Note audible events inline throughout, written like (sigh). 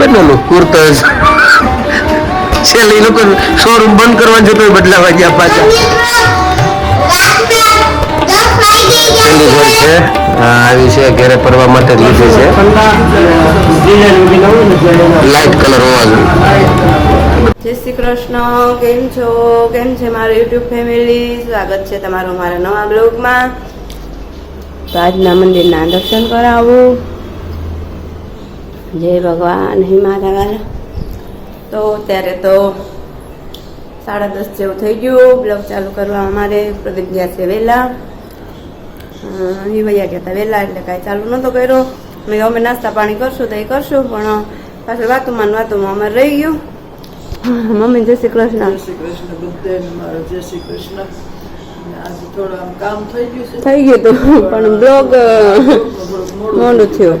બદલેલું કુર્તસ છેલ્લે એ લોકો શોરૂમ બંધ કરવા જતો બદલાવા ગયા પાછા. કલર શ્રી કૃષ્ણ, કેમ છો? કેમ છે મારું યુટ્યુબ ફેમિલી સ્વાગત છે તમારું મારા નવા બ્લોગમાં. તો આજના મંદિરના દર્શન કરાવું. જય ભગવાન હે માતા તો ત્યારે તો સાડા દસ જેવું થઈ ગયું. બ્લોગ ચાલુ કરવા અમારે પ્રદીપ ગયા છે વહેલા. હિવૈયા વૈયા ગયા હતા વહેલા એટલે કાંઈ ચાલુ નહોતો કર્યો. મેં અમે નાસ્તા પાણી કરશું તો એ કરશું પણ પાછળ વાતુમાં વાતુમાં અમારે રહી ગયું. મમ્મી જય શ્રી કૃષ્ણ. જય શ્રી કૃષ્ણ બુદ્ધેન મારો જય શ્રી કૃષ્ણ. થઈ ગયું થઈ ગયું હતું પણ બ્લોગ મોડું થયું.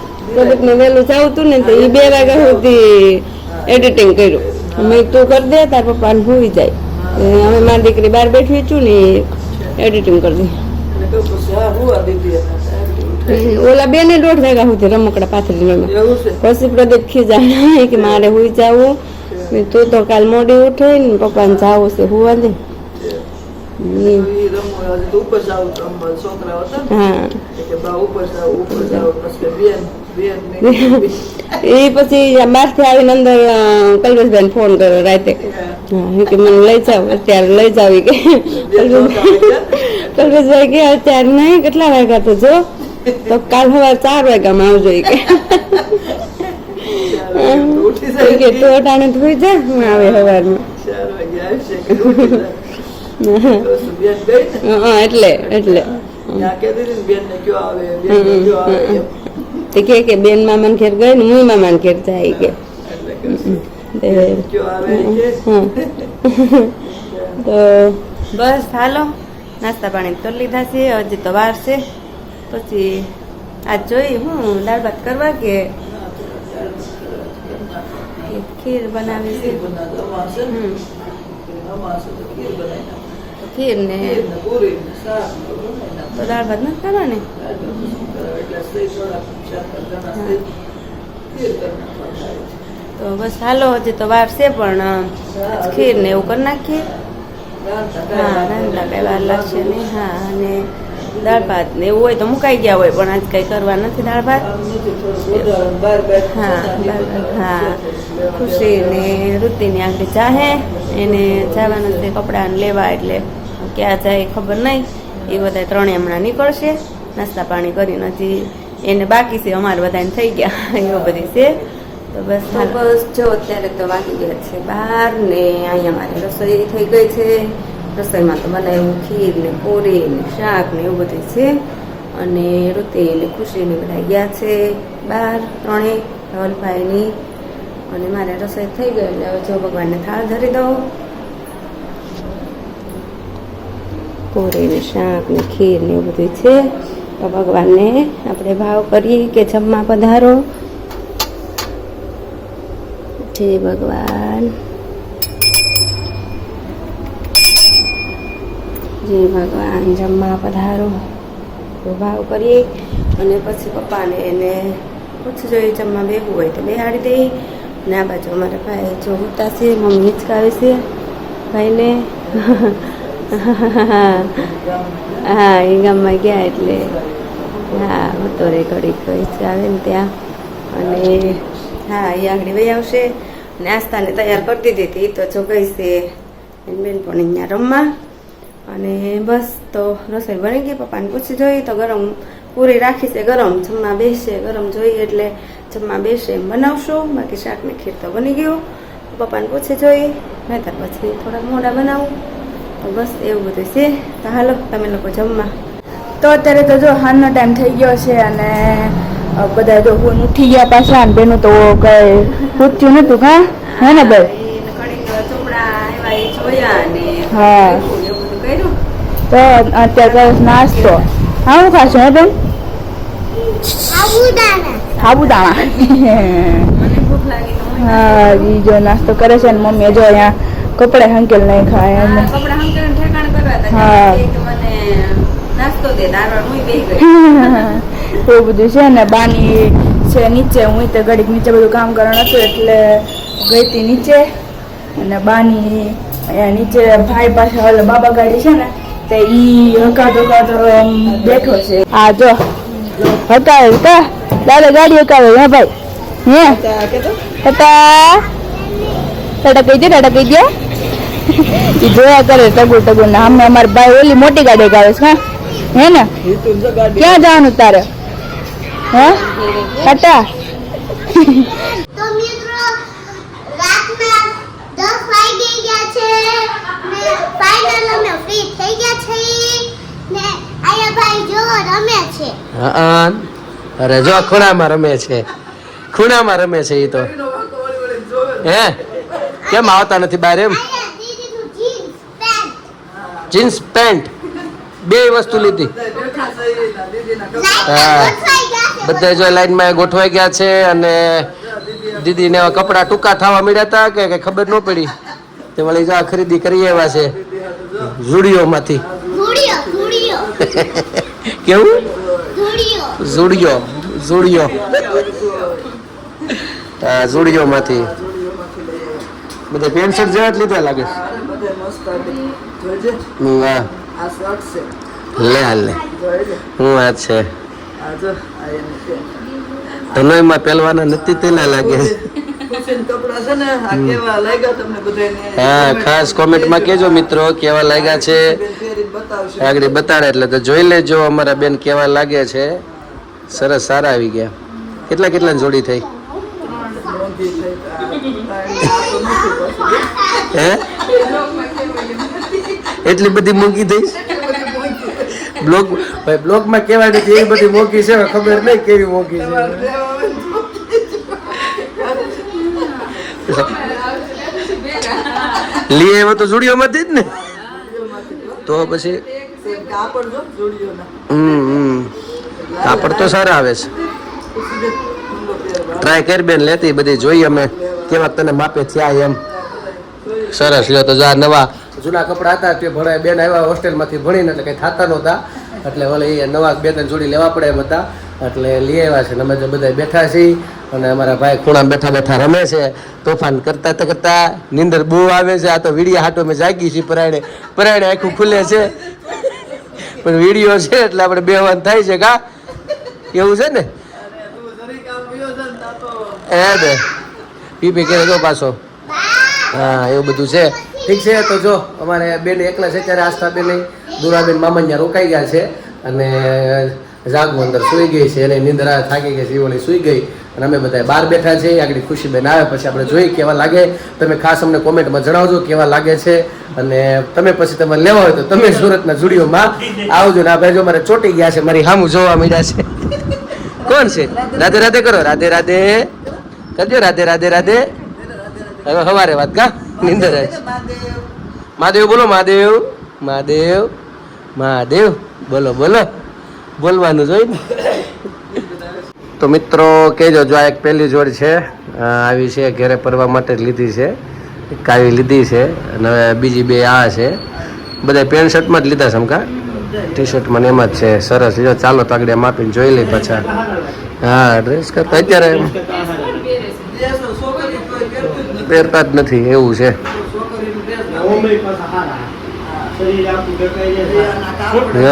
રાતે ને વહેલું જાવતું ને તો એ બે વાગ્યા સુધી એડિટિંગ કર્યું. મેં તું કરી દે તાર પપ્પાને હોઈ જાય. અમે મારી દીકરી બહાર બેઠી છું ને એડિટિંગ કરી દે. હુવા. ઓલા બે ને દોઢ વાગ્યા સુધી રમકડા પાથરી પછી પ્રદીપ ખીજાય કે મારે હુઈ જવું. મેં તું તો કાલ મોડી ઉઠે ને પપ્પાને જાવું છે હુવા દે. હા. એ પછી બહારથી આવીને અંદર કલ્પેશભાઈ ફોન કર્યો રાતે. કે મને લઈ જાવ અત્યારે લઈ જાવ કે. કલ્પેશભાઈ કે અત્યારે નહીં કેટલા વાગ્યા તો જો? તો કાલ સવારે ચાર વાગ્યામાં આવજો કે. તો કે તો અટાણે થોઈ જા હું આવે સવારમાં એટલે એટલે. આવે તે કે કે બેન મામાને ઘેર ગઈ ને હું મામાને ઘેર જાય કે. તે (laughs) બસ હાલો નાસ્તા પાણી તો લીધા છે હજી તો વાર છે. પછી આજ જોઈ હું દાળ ભાત કરવા કે કે ખીર બનાવી છે ખીર ને તો ને ને ને ને દાળ ભાત નથી કરી નાખવાનું. તો બસ હાલો, હજી તો વાર છે, પણ ખીર ને એવું કરી નાખીએ. હા, રાંધતા કઈ વાર લાગશે નહીં. હા, અને દાળ ભાત ને એવું હોય તો મુકાઈ ગયા હોય, પણ આજ કઈ કરવા નથી દાળ ભાત. હા હા. ખુશી ને ઋતિની આગળ ચાહે, એને જવાના છે કપડાને લેવા, એટલે ક્યાં જાય ખબર નહીં. એ બધા ત્રણે હમણાં નીકળશે. નાસ્તા પાણી કરીને હજી એને બાકી છે અમારે બધાને થઈ ગયા. એવું બધી છે. તો બસ તો બસ જો અત્યારે તો વાગી ગયા છે બહાર ને અહીંયા મારી રસોઈ થઈ ગઈ છે. રસોઈમાં તો બનાવ્યું ખીર ને પૂરી ને શાક ને એવું બધું છે. અને ઋતિ ને ખુશી ને બધા ગયા છે બહાર ત્રણેય ધવલભાઈની. અને મારે રસોઈ થઈ ગઈ એટલે હવે જો ભગવાનને થાળ ધરી દઉં. ને શાક ને ખીર ને એવું બધું છે. તો ભગવાનને આપણે ભાવ કરીએ કે જમવા પધારો. જય ભગવાન. જય ભગવાન, જમવા પધારો. ભાવ કરીએ અને પછી પપ્પાને એને પૂછજો એ જમવા બેહવું હોય તો બેહાડી દઈ આ બાજુ અમારા ભાઈ જો હોતા છે, મમ્મી હિચકાવે છે. ભાઈને હા એ ગામમાં ગયા એટલે, હા, હતો રે ઘડીક આવે ને ત્યાં. અને, હા એ આગળ વહી આવશે. નાસ્તાને તૈયાર કરી દીધી હતી તો જો ગઈ છે બેન પણ અહીંયા રમવા. અને બસ તો રસોઈ બની ગઈ, પપ્પાને પૂછી જોઈ, તો ગરમ પૂરી રાખી છે, ગરમ જમવા બેસે, ગરમ જોઈએ એટલે જમવા બેસે એમ બનાવશું. બાકી શાકને ખીર તો બની ગયું. પપ્પાને પૂછી જોઈ, નહીતર પછી થોડા મોડા બનાવું. તો બસ એવું બધું છે. તો હાલો તમે લોકો જમવા. તો અત્યારે તો જો હાલનો ટાઈમ થઈ ગયો છે અને બધા જો હું ઉઠી ગયા પાછા અને બેનું તો કઈ પૂછ્યું નતું કા હે ને ભાઈ? એને ઘડીક ચોપડા આવ્યા એ જોયા અને હા. તો અત્યારે કરો નાસ્તો. હા હું ખાશો હે બેન સાબુદાણા. મને ભૂખ લાગી તો હું જો નાસ્તો કરે છે ને મમ્મી જો અહીંયા કપડે હંકેલ નહીં ખાય એમ કપડા હંકેલ ઠેકાણ કરવા હતા હા. મને નાસ્તો દે દારવા હું બેહી ગઈ એવું બધું છે ને બાની છે નીચે હું તો ઘડીક નીચે બધું કામ કરવાનું હતું એટલે ગઈ હતી નીચે. અને બાની અહીંયા નીચે ભાઈ પાસે ઓલે બાબા ગાડી છે ને તે ઈ હકાતો હકાતો આમ બેઠો છે. આ જો. હકાવે કા દાદા ગાડી હકાવે હા ભાઈ. હે? ટાટા ટાટા કહી દે. એ જોયા કરે ટગુ ટગુ ને. અમે અમારા ભાઈ ઓલી મોટી ગાડી ગાવે છે હા? હે ને? ક્યાં જવાનું તારે? હે? ટાટા. તો મિત્રો રાતના દસ વાગી ગયા છે ને ફાઇનલ અમે ફ્રી થઈ ગયા છે ને આયા ભાઈ જો રમે છે. હા અરે જો ખૂણામાં રમે છે. ખૂણામાં રમે છે એ તો. હે? કેમ આવતા નથી બહાર એમ? જીન્સ પેન્ટ બે વસ્તુ લીધી. બધા જો લાઈનમાં ગોઠવાઈ ગયા છે અને દીદીને કપડાં ટૂંકા થવા મળ્યા હતા કે કઈ ખબર ન પડી. તે વળી જો આ ખરીદી કરી એવા છે ધૂળિયો કેવું? ઝુડિયો ઝુડિયો હા ઝુડિયોમાંથી બધા પેન્ટ શર્ટ જેવા જ લીધા લાગે છે. લે લે. હું વાત છે. ધનોયમાં પહેલવાના નથી તેના લાગે હા ખાસ કોમેન્ટમાં કેજો મિત્રો કેવા લાગ્યા છે? આગળ બતાડે એટલે તો જોઈ લેજો અમારા બેન કેવા લાગે છે. સરસ સારા આવી ગયા. કેટલા કેટલા જોડી થઈ મોંઘી થઈ આ તો નથી પાછું. હે? એટલી બધી મૂકી થઈ? બ્લોક ભાઈ બ્લોગમાં કેવા નથી, એવી બધી મોકી છે ખબર નહીં કેવી મોકી છે. લઈ આવ્યો તો સ્ટુડિયોમાંથી જ ને? તો પછી હમ કાપડ તો સારા આવે છે. ટ્રાય કરી બેન, લેતી બધી, જોઈએ અમે કેવા તને માપે થયા એમ. સરસ. લ્યો તો જા નવા જૂના કપડા હતા તે ભણે બેન આવ્યા હોસ્ટેલમાંથી ભણીને એટલે કંઈ થતા નહોતા. એટલે વળી એ નવા બે ત્રણ જોડી લેવા પડે એમ હતા. એટલે લઈ આવ્યા છે. અમે તો બધા બેઠા છીએ અને અમારા ભાઈ ખૂણા બેઠા બેઠા રમે છે. તોફાન કરતા કરતા નીંદર બહુ આવે છે. આ તો વીડિયા હાટો મેં જાગી છીએ પરાયણે પરાયણે આખું ખુલે છે. પણ વીડિયો છે એટલે આપણે બેવાન થાય છે કા? એવું છે ને? એ બે. પીપી કે જો પાછો? હા, એવું બધું છે. ઠીક છે, તો જો, અમારે બેન એકલા છે ત્યારે આસ્થા બેન દુરાબેન મામા ત્યાં રોકાઈ ગયા છે અને જાગવું અંદર સુઈ ગઈ છે. એને નિંદ્રા થાકી ગઈ છે એ વળી સુઈ ગઈ. અને અમે બધા બહાર બેઠા છીએ. આગળ ખુશીબેન આવે પછી આપણે જોઈએ કેવા લાગે. તમે ખાસ અમને કોમેન્ટમાં જણાવજો કેવા લાગે છે. અને તમે પછી તમે લેવા હોય તો તમે સુરતના જુડીઓમાં આવજો ને આ ભાઈ જો મારે ચોટી ગયા છે. મારી હામું જોવા મળ્યા છે. કોણ છે? રાધે રાધે કરો. રાધે રાધે. કરજો રાધે રાધે રાધે. હવે સવારે વાત કા? નિંદર મહાદેવ બોલો, મહાદેવ મહાદેવ મહાદેવ. બોલો બોલો. બોલવાનું જોઈ ને. તો મિત્રો, કહેજો જો આ એક પહેલી જોડ છે. આવી છે, ઘરે પરવા માટે જ લીધી છે. એક આવી લીધી છે. અને હવે બીજી બે આ છે. બધા પેન્ટ શર્ટમાં જ લીધા છે સમકા ટી શર્ટમાં એમાં જ છે. સરસ. જો ચાલો તાગડે માપીને જોઈ લઈ પાછા. હા, ડ્રેસ કરતા અત્યારે પહેરતું જ નથી. એવું છે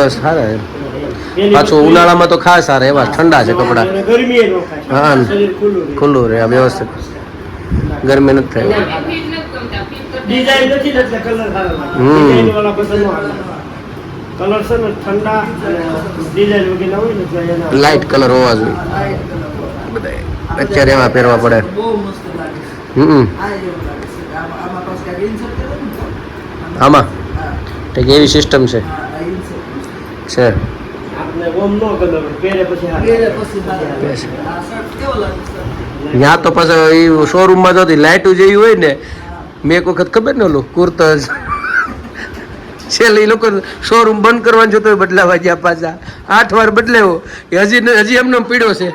સારા પાછું ઉનાળામાં તો ખાસ સારા એવા ઠંડા છે કપડા. હા. ખુલ્લું રહે. વ્યવસ્થિત ગરમી નથી થાય એટલે કલર હોવા જોઈએ. અત્યારે એવા પહેરવા પડે આમાં? તો એવી સિસ્ટમ છે? છે? ત્યાં તો પછી એ શોરૂમમાં જતી લાઇટું જેવી હોય ને મેં એક વખત ખબર ને ઓલું કુર્તજ છેલ્લે એ લોકો શોરૂમ બંધ કરવાનું જોતો બદલાવા ગયા પાછા. આઠ વાર બદલાવ્યો એ હજી હજી એમને પીડો છે.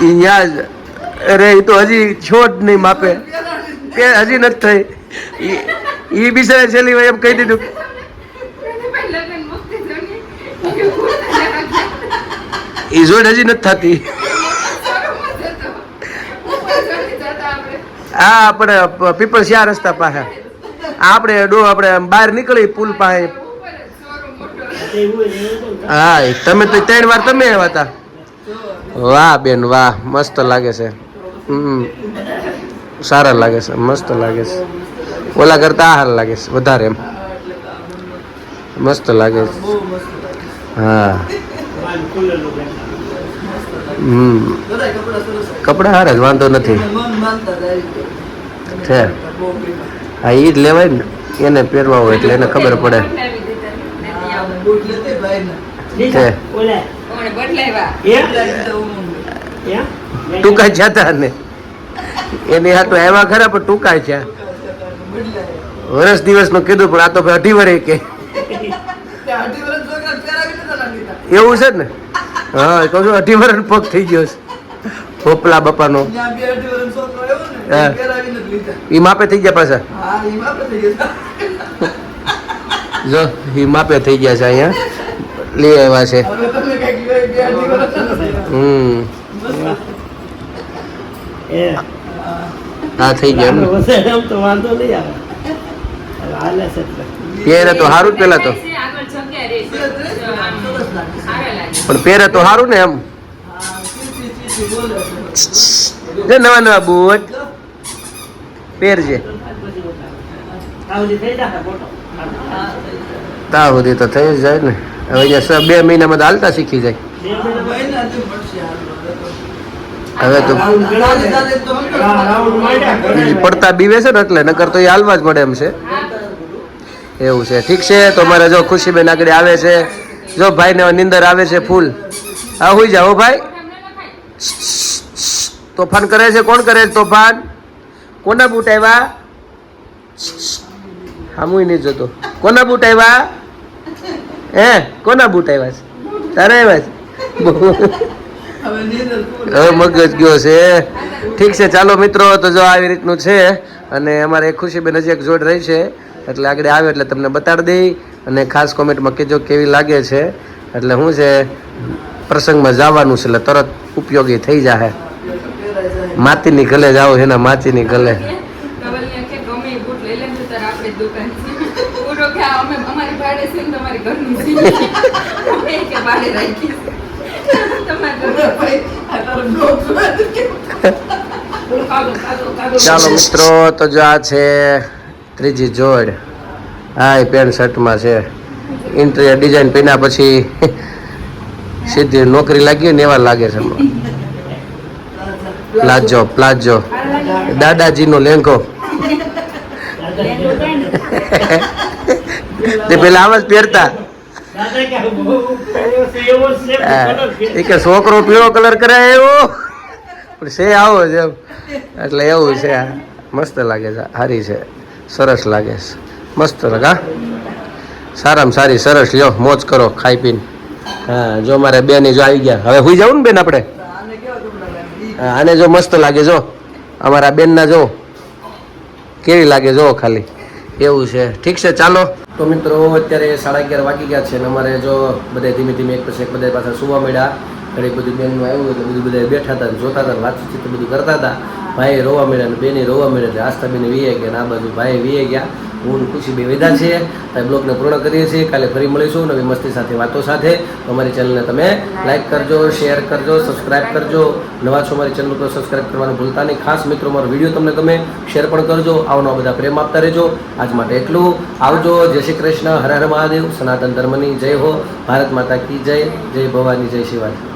જ અરે, એ તો હજી છોડ નહીં માપે. કે હજી નથી થઈ. એ બિચારે છેલ્લી એમ કહી દીધું. એ જોડ હજી નથી થતી. આ આપણે પીપલ શ્યા રસ્તા પાસે. આપણે ડો, આપણે બહાર નીકળી પુલ પાસે. હા તમે તો ત્રણ વાર તમે આવ્યા હતા. વાહ બેન, વાહ, મસ્ત લાગે છે. સારા લાગે છે મસ્ત લાગે છે. ઓલા કરતા આ સારા લાગે છે વધારે એમ. મસ્ત લાગે છે. હા. હમ. કપડા હારા જ વાંધો નથી. છે. હા એ જ લેવાય ને એને પહેરવા હોય એટલે એને ખબર પડે. છે. ટૂંકા જતા ને. એની તો આવ્યા ખરા, પણ ટૂંકા છે વર્ષ દિવસનું કીધું, પણ આ તો ભાઈ અઢી વરે કે. એવું છે ને? હા કહું છું અઢી વર્ષ પગ થઈ ગયો છે. પોપલા બાપાનો. એ માપે થઈ ગયા પાછા? જો એ માપે થઈ ગયા છે અહીંયા. લઈ આવ્યા છે. હમ. આ થઈ ગયા એમ. તો વાંધો નહીં આવે. હાલે છે તો સારું જ પેલા તો. પણ પહેરે તો સારું ને એમ. જે નવા નવા બૂટ. પહેરજે. ત્યાં સુધી તો થઈ જાય ને. હવે બે મહિનામાં હાલતા શીખી જાય. હવે તો પડતા બીવે છે ને એટલે, નકર તો એ હાલવા જ પડે એમ છે. એવું છે, ઠીક છે? તો મારે જો ખુશીબેન આગળ આવે છે. જો ભાઈ ને નિંદર આવે છે ફૂલ. હા, હોઈ જાઓ ભાઈ. તોફાન કરે છે, કોણ કરે છે તોફાન? કોના બૂટ આવ્યા હામુય નહીં જોતો. કોના બૂટ આવ્યા હે, કોના બૂટ આવ્યા છે? તારે આવ્યા છે? હવે મગજ ગયો છે. ઠીક છે ચાલો મિત્રો તો જો આવી રીતનું છે અને અમારે ખુશીબેન હજી એક જોડ રહી છે. એટલે આગળ આવે એટલે તમને બતાડી દઈ અને ખાસ કોમેન્ટમાં કહેજો કેવી લાગે છે. એટલે શું છે પ્રસંગમાં જવાનું છે એટલે તરત ઉપયોગી થઈ જાય માતીની ગલે જાઓ એના માતીની ગલે. ચાલો મિત્રો તો જો આ છે ત્રીજી જોડ. હા એ પેન્ટ શર્ટમાં છે. ઇન્ટિરિયર ડિઝાઇન પહેર્યા પછી સીધી નોકરી લાગી ને એવા લાગે છે. Palazzo palazzo. દાદાજીનો લેંઘો. તે પેલા આવા જ પહેરતા. એ કે છોકરો પીળો કલર કરાય એવો? પણ છે આવો એમ. એટલે એવું છે. મસ્ત લાગે છે સારી છે. સરસ લાગે છે. મસ્ત લાગે? સારામાં સારી સરસ. લ્યો મોજ કરો ખાઈ પીને. હા જો મારે બેન જો આવી ગયા. હવે હુઈ જવું ને બેન આપણે? આને જો મસ્ત લાગે જો. અમારા બેનના જો. કેવી લાગે જો ખાલી. એવું છે. ઠીક છે ચાલો. તો મિત્રો, અત્યારે સાડા અગિયાર વાગી ગયા છે અને અમારે જો બધા ધીમે ધીમે એક પછી એક બધા પાછા સુવા મળ્યા ઘણી બધી બેનનું આવ્યું એટલે બધું બધા બેઠા હતા જોતા હતા વાતચીત બધું કરતા હતા. ભાઈ રોવા મળ્યા અને બેની રોવા મળ્યા એટલે આસ્થા બેને વીએ ગયા આ બાજુ ભાઈ વીએ ગયા. હું ખુશી બેવેદા છીએ. તો બ્લોગને પૂર્ણ કરીએ છીએ. કાલે ફરી મળીશું નવી મસ્તી સાથે વાતો સાથે. અમારી ચેનલને તમે લાઇક કરજો શેર કરજો સબસ્ક્રાઇબ કરજો. નવા છો અમારી ચેનલ પર સબસ્ક્રાઇબ કરવાનું ભૂલતા નહીં. ખાસ મિત્રો મારો વીડિયો તમને ગમે શેર પણ કરજો. આવનો બધા પ્રેમ આપતા રહેજો. આજ માટે એટલું. આવજો. જય શ્રી કૃષ્ણ. હર હર મહાદેવ. સનાતન ધર્મની જય હો. ભારત માતા કી જય. જય ભવાની જય શિવાજી